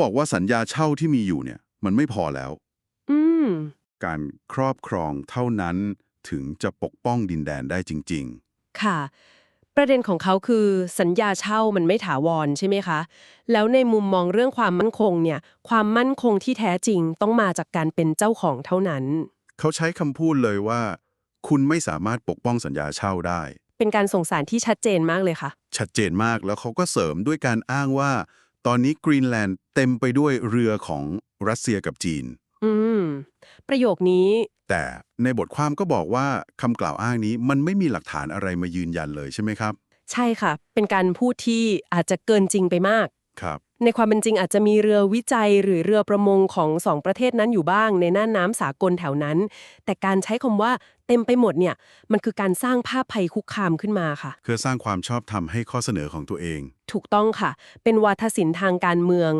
บอกว่าสัญญาเช่าที่มีอยู่เนี่ยมันไม่พอแล้ว อืม การครอบครองเท่านั้นถึงจะปกป้องดินแดนได้จริง ค่ะ ประเด็นของเขาคือสัญญาเช่ามันไม่ถาวรใช่ไหมคะ แล้วในมุมมองเรื่องความมั่นคงเนี่ย ความมั่นคงที่แท้จริงต้องมาจากการเป็นเจ้าของเท่านั้น ๆ เขาใช้คำพูดเลยว่า คุณไม่สามารถปกป้องสัญญาเช่าได้ เป็นการส่งสารที่ชัดเจนมากเลยค่ะ ชัดเจนมากแล้วเขาก็เสริมด้วยการอ้างว่า ตอนนี้กรีนแลนด์เต็มไปด้วยเรือของรัสเซียกับจีน อืม ประโยคนี้ แต่ในบทความก็บอกว่าคำกล่าวอ้างนี้มันไม่มีหลักฐานอะไรมายืนยันเลยใช่ไหมครับ ใช่ค่ะ เป็นการพูดที่อาจจะเกินจริงไปมาก ครับ ในความเป็นจริงอาจจะมีเรือวิจัยหรือเรือประมงของสองประเทศนั้นอยู่บ้าง ในน่านน้ำสากลแถวนั้น แต่การใช้คำว่าเต็มไปหมดเนี่ยมันคือการสร้างภาพภัยคุกคามขึ้นมาค่ะ เพื่อสร้างความชอบธรรมให้ข้อเสนอของตัวเอง ถูกต้องค่ะ เป็นวาทศิลป์ทางการเมือง